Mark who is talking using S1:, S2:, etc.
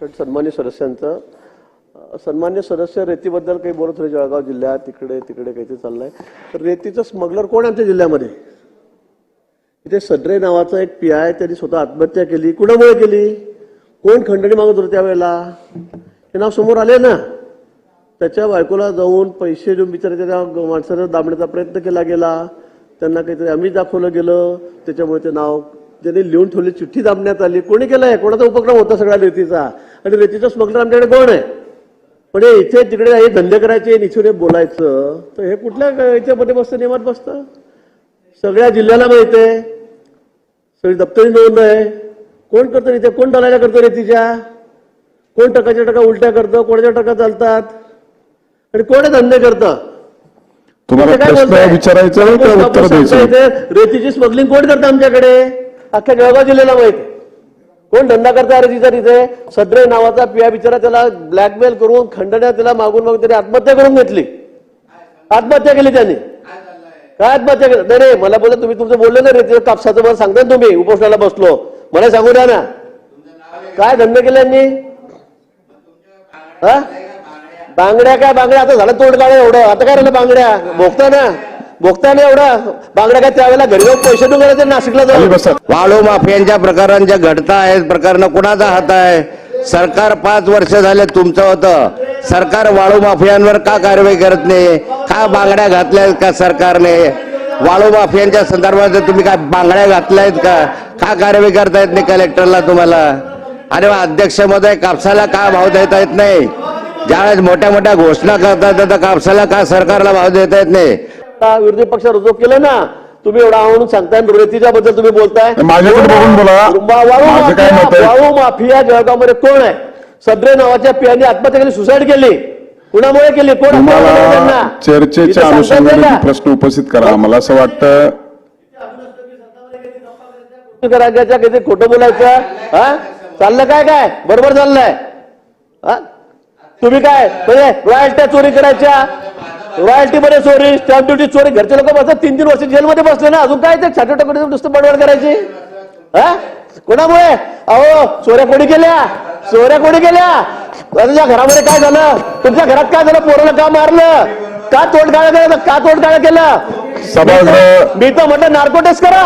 S1: शेवट सन्मान्य सदस्यांचं सन्मान्य सदस्य रेतीबद्दल काही बोलत होते जळगाव जिल्ह्यात तिकडे तिकडे काहीतरी चाललंय. तर रेतीचं स्मगलर कोण आमच्या जिल्ह्यामध्ये? इथे सड्रे नावाचा एक पी आय त्यांनी स्वतः आत्महत्या केली. कुणामुळे केली? कोण खंडणी मागत होतं त्यावेळेला? हे नाव समोर आले ना? त्याच्या बायकोला जाऊन पैसे देऊन बिचारे त्या माणसानं दाबण्याचा प्रयत्न केला गेला. त्यांना काहीतरी आम्ही दाखवलं गेलं. त्याच्यामुळे ते नाव त्याने लिहून ठेवली चिठ्ठी दाबण्यात आली. कोणी केलंय? कोणाचा उपक्रम होता सगळ्या रेतीचा? आणि रेतीचा स्मगलर आमच्याकडे कोण आहे? पण हे इथे तिकडे हे धंदे करायचे निचुने बोलायचं. तर हे कुठल्या याच्यामध्ये बसतं नियमात बसतं? सगळ्या जिल्ह्याला माहीत आहे सगळी दप्तरी नोंद आहे. कोण करतं इथे? कोण दलाल्या करतो रेतीच्या? कोण टकाच्या टका उलट्या करतं? कोणाच्या टका चालतात? आणि कोण धंदे करतं?
S2: विचारायचा
S1: रेतीची स्मगलिंग कोण करतं आमच्याकडे? अख्ख्या जळगाव जिल्ह्याला माहीत आहे. कोण धंदा करता रेतीचा तिथे. सद्रे नावाचा पिया बिचारा त्याला ब्लॅकमेल करून खंडण्या त्याला मागून मागून त्याने आत्महत्या करून घेतली. आत्महत्या केली त्याने. काय आत्महत्या केली? नाही नाही मला बोला तुम्ही तुमचं बोलले ना तिथे कापसाचं मला सांगता ना तुम्ही. उपोषणाला बसलो. मला सांगू द्या ना. काय धंदे केला त्यांनी हा? बांगड्या काय बांगड्या? आता झालं तोंड काढ एवढं. आता काय राहिलं बांगड्या? भोगता ना. भोगता ना एवढं. बांगड्या काय त्यावेळेला घरी जाऊन पैसे देऊन गेले नाशिकला जाऊन?
S2: बसा.
S3: वाळू माफियांच्या प्रकारांच्या घडता आहेत प्रकरण कुणाचा हात आहे? सरकार पाच वर्ष झाले तुमचं होतं. सरकार वाळू माफियांवर का कारवाई करत नाही? का बांगड्या घातल्यात का सरकारने? वाळू माफियांच्या संदर्भात तुम्ही काय बांगड्या घातल्यात का? का कारवाई करता येत नाही कलेक्टरला तुम्हाला? अरे अध्यक्ष महोदय कापसाला का भाव देता येत नाही? ज्यावेळेस मोठ्या मोठ्या घोषणा करतात तर कापसाला का सरकारला भाव देता येत नाही?
S1: आता विरोधी पक्ष रुजू केलं ना तुम्ही एवढा म्हणून सांगताय रेतीच्या बद्दल तुम्ही बोलताय. वाळू माफिया माफिया जळगावमध्ये कोण आहे? सद्रे नावाच्या पियाने आत्महत्या केली सुसाईड केली. कुणामुळे केली? कोण
S2: चर्चेच्या अनुषंगाने? प्रश्न उपस्थित करा. मला असं वाटतं
S1: राज्याच्या किती खोटं बोलायचं? हा? चाललं काय काय? बरोबर चाललंय. हा? तुम्ही काय? म्हणजे रॉयल्ट्या चोरी करायच्या? रॉयल्टी मध्ये चोरी स्टॅम्प ड्युटी चोरी घरचे लोक बसतात तीन तीन वर्ष जेलमध्ये बसले ना अजून काय ते छोटे टोकडे नुसतं बडबड करायची? हा? कोणामुळे? अहो चोऱ्या कोणी केल्या? चोऱ्या कोणी केल्या? तुझ्या घरामध्ये काय झालं? तुमच्या घरात काय झालं? पोराला का मारलं? का तोडगाळ केलं? का तोडगाळ केलं? मी तर म्हटलं नार्को टेस्ट करा.